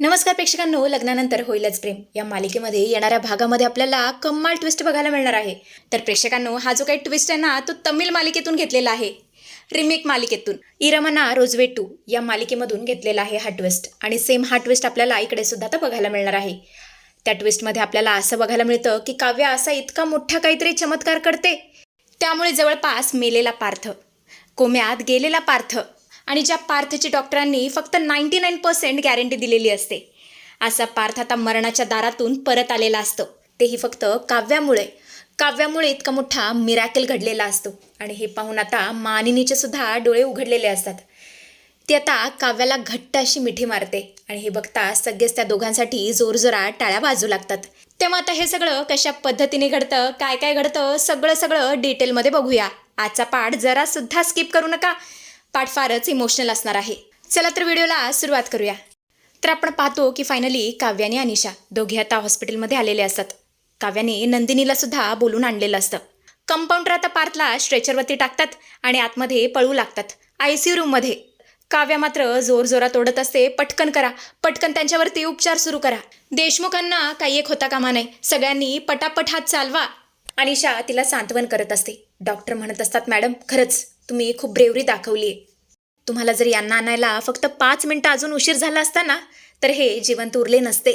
नमस्कार प्रेक्षकांनो लग्नानंतर होईलच प्रेम. या मालिकेमध्ये येणाऱ्या भागामध्ये आपल्याला कम्माल ट्विस्ट बघायला मिळणार आहे. तर प्रेक्षकांनो हा जो काही ट्विस्ट आहे ना तो तमिळ मालिकेतून घेतलेला आहे. रिमेक मालिकेतून. इरमना रोजवे टू या मालिकेमधून घेतलेला आहे हा ट्विस्ट आणि सेम हा ट्विस्ट आपल्याला इकडे सुद्धा आता बघायला मिळणार आहे. त्या ट्विस्टमध्ये आपल्याला असं बघायला मिळतं की काव्य असा इतका मोठा काहीतरी चमत्कार करते. त्यामुळे जवळपास मेलेला पार्थ. कोम्यात गेलेला पार्थ. आणि ज्या पार्थची डॉक्टरांनी फक्त नाईन्टी नाईन पर्सेंट गॅरंटी दिलेली असते. असा पार्थ आता मरणाच्या दारातून परत आलेला असतो. तेही फक्त काव्यामुळे. काव्यामुळे इतका मोठा मिरॅकल घडलेला असतो. आणि हे पाहून आता मानिनीचे सुद्धा डोळे उघडलेले असतात. ती आता काव्याला घट्ट अशी मिठी मारते. आणि हे बघता सगळेच त्या दोघांसाठी जोरजोरात टाळ्या बाजू लागतात. तेव्हा आता हे सगळं कशा पद्धतीने घडतं काय काय घडतं सगळं सगळं डिटेलमध्ये बघूया. आजचा पाठ जरा सुद्धा स्किप करू नका. पाठ फारच इमोशनल असणार आहे. चला तर व्हिडिओला सुरुवात करूया. तर आपण पाहतो की फायनली काव्य आणि अनिशा दोघे आता हॉस्पिटलमध्ये आलेले असतात. काव्याने नंदिनीला सुद्धा बोलून आणलेलं असतं. कंपाऊंडर आता पार्थला स्ट्रेचरवरती टाकतात आणि आतमध्ये पळू लागतात आय सी रूममध्ये काव्य मात्र जोर जोरात ओढत असते पटकन करा पटकन त्यांच्यावरती उपचार सुरू करा. देशमुखांना काही एक होता कामा नाही सगळ्यांनी पटापट हात चालवा. अनिशा तिला सांत्वन करत असते. डॉक्टर म्हणत असतात मॅडम खरंच तुम्ही खूप ब्रेवरी दाखवली आहे तुम्हाला जर यांना आणायला फक्त पाच मिनटं अजून उशीर झाला असता ना तर हे जिवंत उरले नसते.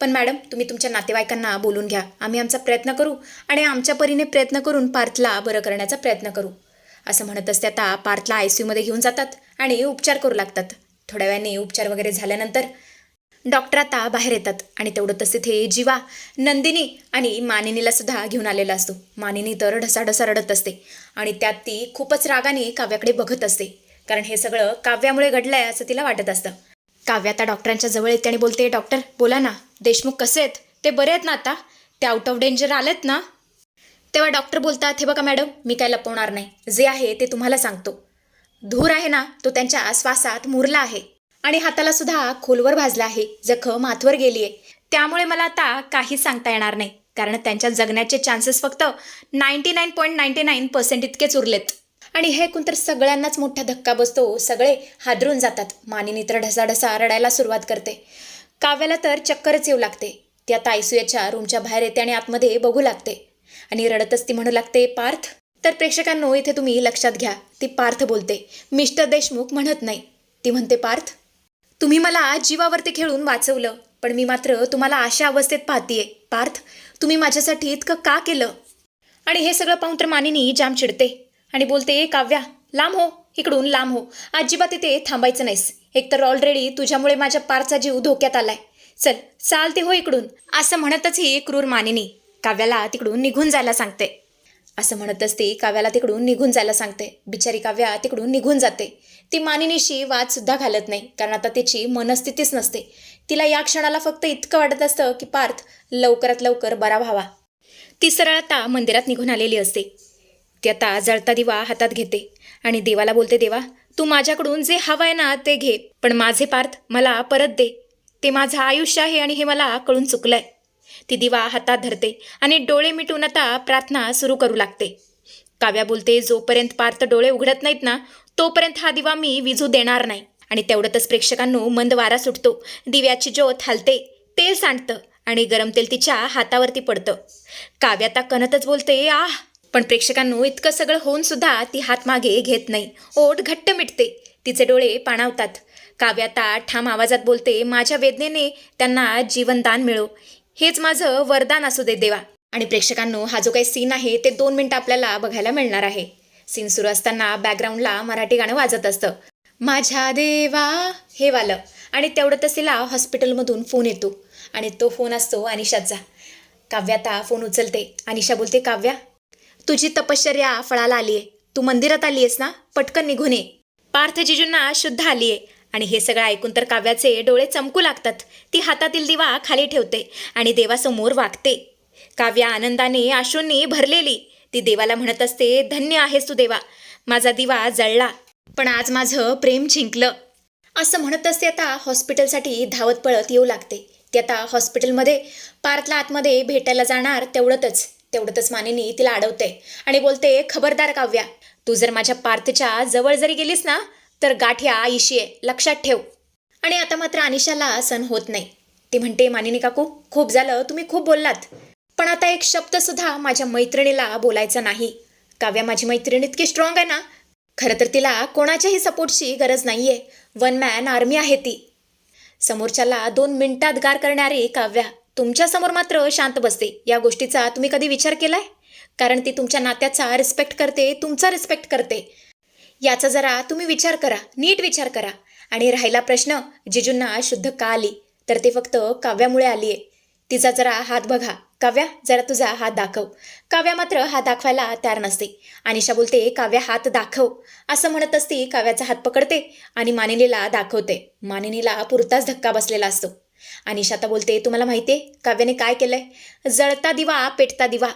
पण मॅडम तुम्ही तुमच्या नातेवाईकांना बोलून घ्या. आम्ही आमचा प्रयत्न करू आणि आमच्या परीने प्रयत्न करून पार्थला बरं करण्याचा प्रयत्न करू. असं म्हणत असते आता पार्थला आय सी यूमध्ये घेऊन जातात आणि उपचार करू लागतात. थोड्या वेळाने उपचार वगैरे झाल्यानंतर डॉक्टर आता बाहेर येतात आणि तेवढं तसे ते जीवा नंदिनी आणि मानिनीला सुद्धा घेऊन आलेला असतो. मानिनी तर ढसाढसा रडत असते आणि त्यात ती खूपच रागाने काव्याकडे बघत असते. कारण हे सगळं काव्यामुळे घडलंय असं तिला वाटत असतं. काव्य आता डॉक्टरांच्या जवळ येते आणि बोलते डॉक्टर बोला ना देशमुख कसे आहेत? ते बरे आहेत ना आता? ते आउट ऑफ डेंजर आलेत ना? तेव्हा डॉक्टर बोलतात हे बघा मॅडम मी काय लपवणार नाही. जे आहे ते तुम्हाला सांगतो. धूर आहे ना तो त्यांच्या श्वासात मुरला आहे. आणि हाताला सुद्धा खोलवर भाजला आहे. जखम हातवर गेली आहे त्यामुळे मला आता काहीच सांगता येणार नाही. कारण त्यांच्या जगण्याचे चान्सेस फक्त ninety nine point ninety nine percent इतकेच उरलेत. आणि हे ऐकून तर सगळ्यांनाच मोठा धक्का बसतो. सगळे हादरून जातात. मानिनी तर ढसाढसा रडायला सुरुवात करते. काव्याला तर चक्करच येऊ लागते. त्या आता रूमच्या बाहेर येते आणि आतमध्ये बघू लागते. आणि रडतच ती म्हणू लागते पार्थ तर प्रेक्षकांनो इथे तुम्ही लक्षात घ्या ती पार्थ बोलते. मिस्टर देशमुख म्हणत नाही. ती म्हणते पार्थ तुम्ही मला जीवावरती खेळून वाचवलं पण मी मात्र तुम्हाला अशा अवस्थेत पाहतीये. पार्थ तुम्ही माझ्यासाठी इतकं का केलं आणि हे सगळं पाहून तर मानिनी जाम चिडते. आणि बोलते "ए काव्या लांब हो इकडून लांब हो. अजिबात इथे थांबायचं नाहीस. एकतर ऑलरेडी तुझ्यामुळे माझ्या पारचा जीव धोक्यात आलाय. चल चालते हो इकडून. असं म्हणतच ही क्रूर मानिनी काव्याला तिकडून निघून जायला सांगते. असं म्हणतच ती काव्याला तिकडून निघून जायला सांगते. बिचारी काव्या तिकडून निघून जाते. ती मानिनीशी वादसुद्धा घालत नाही कारण आता तिची मनस्थितीच नसते. तिला या क्षणाला फक्त इतकं वाटत असतं की पार्थ लवकरात लवकर बरा व्हावा. ती सरळ आता मंदिरात निघून आलेली असते. ती आता जळता दिवा हातात घेते. आणि देवाला बोलते देवा तू माझ्याकडून जे हवं आहे ना ते घे पण माझे पार्थ मला परत दे. ते माझं आयुष्य आहे आणि हे मला कळून चुकलंय. ती दिवा हातात धरते आणि डोळे मिटून आता प्रार्थना सुरू करू लागते. काव्या बोलते जोपर्यंत पार्थ डोळे उघडत नाहीत ना तोपर्यंत हा दिवा मी विझू देणार नाही. आणि तेवढ्यातच प्रेक्षकांनो मंद वारा सुटतो. दिव्याची ज्योत हलते तेल सांडतं आणि गरम तेल तिच्या हातावरती पडतं. काव्या आता कणतच बोलते आह पण प्रेक्षकांनो इतकं सगळं होऊन सुद्धा ती हात मागे घेत नाही. ओठ घट्ट मिटते. तिचे डोळे पाणावतात. काव्याता ठाम आवाजात बोलते माझ्या वेदनेने त्यांना जीवनदान मिळो. हेच माझं वरदान असू दे देवा. आणि प्रेक्षकांनो हा जो काही सीन आहे ते दोन मिनटं आपल्याला बघायला मिळणार आहे. सीन सुरू असताना बॅकग्राऊंडला मराठी गाणं वाजत असतं. माझ्या देवा हे वालं. आणि तेवढं तिला हॉस्पिटलमधून फोन येतो. आणि तो फोन असतो अनिशाचा काव्या आता फोन उचलते. अनिशा बोलते काव्या तुझी तपश्चर्या फळाला आली आहे तू मंदिरात आली आहेस ना? पटकन निघून ये. पार्थजीजूंना शुद्ध आली आहे आणि हे सगळं ऐकून तर काव्याचे डोळे चमकू लागतात. ती हातातील दिवा खाली ठेवते आणि देवासमोर वागते. काव्या आनंदाने आशूंनी भरलेली. ती देवाला म्हणत असते धन्य आहेस तू देवा. माझा दिवा जळला. पण आज माझं प्रेम जिंकलं. असं म्हणत असते आता हॉस्पिटलसाठी धावत पळत येऊ लागते. ती आता हॉस्पिटलमध्ये पार्थला आतमध्ये भेटायला जाणार तेवढंच तेवढंच मानिनी तिला अडवते आणि बोलते खबरदार काव्या तू जर माझ्या पार्थच्या जवळ जरी गेलीस ना तर गाठ्या आईशी आहे लक्षात ठेव. आणि आता मात्र अनिशाला सण होत नाही. ती म्हणते मानिनी काकू खूप झालं तुम्ही खूप बोललात. पण आता एक शब्द सुद्धा माझ्या मैत्रिणीला बोलायचा नाही. काव्या माझी मैत्रीण इतकी स्ट्रॉंग आहे ना खरं तर तिला कोणाच्याही सपोर्टची गरज नाहीये. वन मॅन आर्मी आहे ती. समोरच्याला दोन मिनिटात गार करणारी काव्या तुमच्यासमोर मात्र शांत बसते. या गोष्टीचा तुम्ही कधी विचार केलाय? कारण ती तुमच्या नात्याचा रिस्पेक्ट करते तुमचा रिस्पेक्ट करते. याचा जरा तुम्ही विचार करा नीट विचार करा. आणि राहिला प्रश्न जिजूंना शुद्ध का आली? तर ते फक्त काव्यामुळे आली आहे तिचा जरा हात बघा. काव्या जरा तुझा हात दाखव. काव्या मात्र हात दाखवायला तयार नसते. अनिशा बोलते काव्या हात दाखव. असं म्हणत असती काव्याचा हात पकडते आणि मानिनीला दाखवते. मानिनीला पुरताच धक्का बसलेला असतो. अनिशा आता बोलते तुम्हाला माहितीये काव्याने काय केलंय? जळता दिवा पेटता दिवा.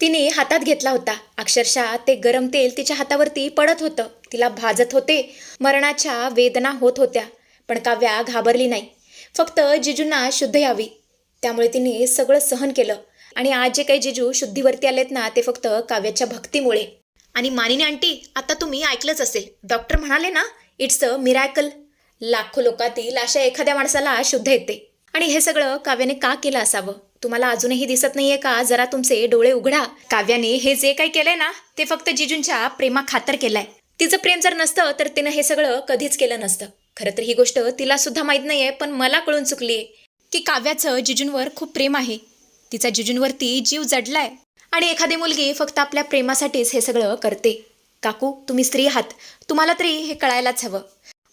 तिने हातात घेतला होता. अक्षरशः ते गरम तेल तिच्या हातावरती पडत होतं. तिला भाजत होते. मरणाच्या वेदना होत होत्या. पण काव्या घाबरली नाही. फक्त जिजूंना शुद्ध यावी. त्यामुळे तिने सगळं सहन केलं. आणि आज जे काही जिजू शुद्धीवरती आलेत ना ते फक्त काव्याच्या भक्तीमुळे. आणि मानिनी आंटी आता तुम्ही ऐकलंच असेल. डॉक्टर म्हणाले ना इट्स अ मिरॅकल. लाखो लोकातील अशा एखाद्या माणसाला शुद्ध येते. आणि हे सगळं काव्याने का केलं असावं? तुम्हाला अजूनही दिसत नाहीये का? जरा तुमचे डोळे उघडा. काव्याने हे जे काही केलंय ना ते फक्त जिजूंच्या प्रेमा खातर केलंय. तिचं प्रेम जर नसतं तर तिनं हे सगळं कधीच केलं नसतं. खरं तर ही गोष्ट तिला सुद्धा माहीत नाहीये पण मला कळून चुकलीये. की काव्याचं जिजूंवर खूप प्रेम आहे. तिचा जिजूंवरती जीव जडलाय. आणि एखादी मुलगी फक्त आपल्या प्रेमासाठीच हे सगळं करते. काकू तुम्ही स्त्री आहात. तुम्हाला तरी हे कळायलाच हवं.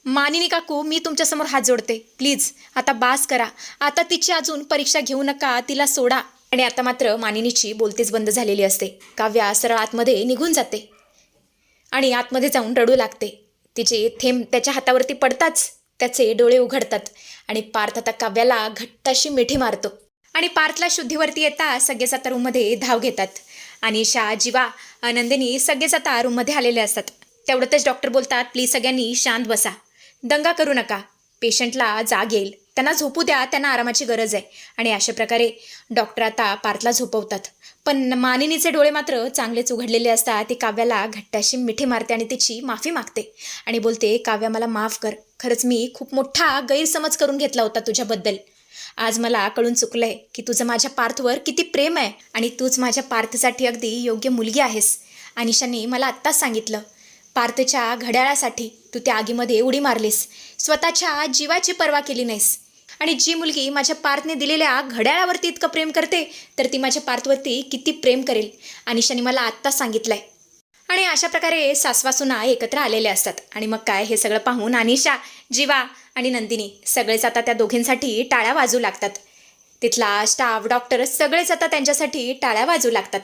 मानिनी काकू मी तुमच्यासमोर हात जोडते. प्लीज आता बास करा. आता तिची अजून परीक्षा घेऊ नका तिला सोडा. आणि आता मात्र मानिनीची बोलतीच बंद झालेली असते. काव्या सरळ आतमध्ये निघून जाते. आणि आतमध्ये जाऊन रडू लागते. तिचे थेंब त्याच्या हातावरती पडताच त्याचे डोळे उघडतात. आणि पार्थ आता काव्याला घट्टाशी मिठी मारतो. आणि पार्थला शुद्धीवरती येता सगळेच आता रूममध्ये धाव घेतात. आणि शा जीवा आनंदिनी सगळेच आता रूममध्ये आलेले असतात. तेवढंच डॉक्टर बोलतात प्लीज सगळ्यांनी शांत बसा. दंगा करू नका. पेशंटला जाग येईल. त्यांना झोपू द्या त्यांना आरामाची गरज आहे. आणि अशा प्रकारे डॉक्टर आता पार्थला झोपवतात. पण मानिनीचे डोळे मात्र चांगलेच उघडलेले असतात. ती काव्याला घट्टाशी मिठी मारते आणि तिची माफी मागते. आणि बोलते काव्या मला माफ कर. खरंच मी खूप मोठा गैरसमज करून घेतला होता तुझ्याबद्दल. आज मला कळून चुकलंय की तुझं माझ्या पार्थवर किती प्रेम आहे आणि तूच माझ्या पार्थसाठी अगदी योग्य मुलगी आहेस. अनिशाने मला आत्ताच सांगितलं. पार्थच्या घड्याळासाठी तू त्या आगीमध्ये उडी मारलीस. स्वतःच्या जीवाची पर्वा केली नाहीस. आणि जी मुलगी माझ्या पार्थने दिलेल्या घड्याळावरती इतकं प्रेम करते तर ती माझ्या पार्थवरती किती प्रेम करेल अनिशाने मला आत्ताच सांगितलंय. आणि अशा प्रकारे सासवासुना एकत्र आलेले असतात. आणि मग काय हे सगळं पाहून अनिशा जीवा आणि नंदिनी सगळेच आता त्या दोघींसाठी टाळ्या वाजू लागतात. तिथला स्टाफ डॉक्टर सगळेच आता त्यांच्यासाठी टाळ्या वाजू लागतात.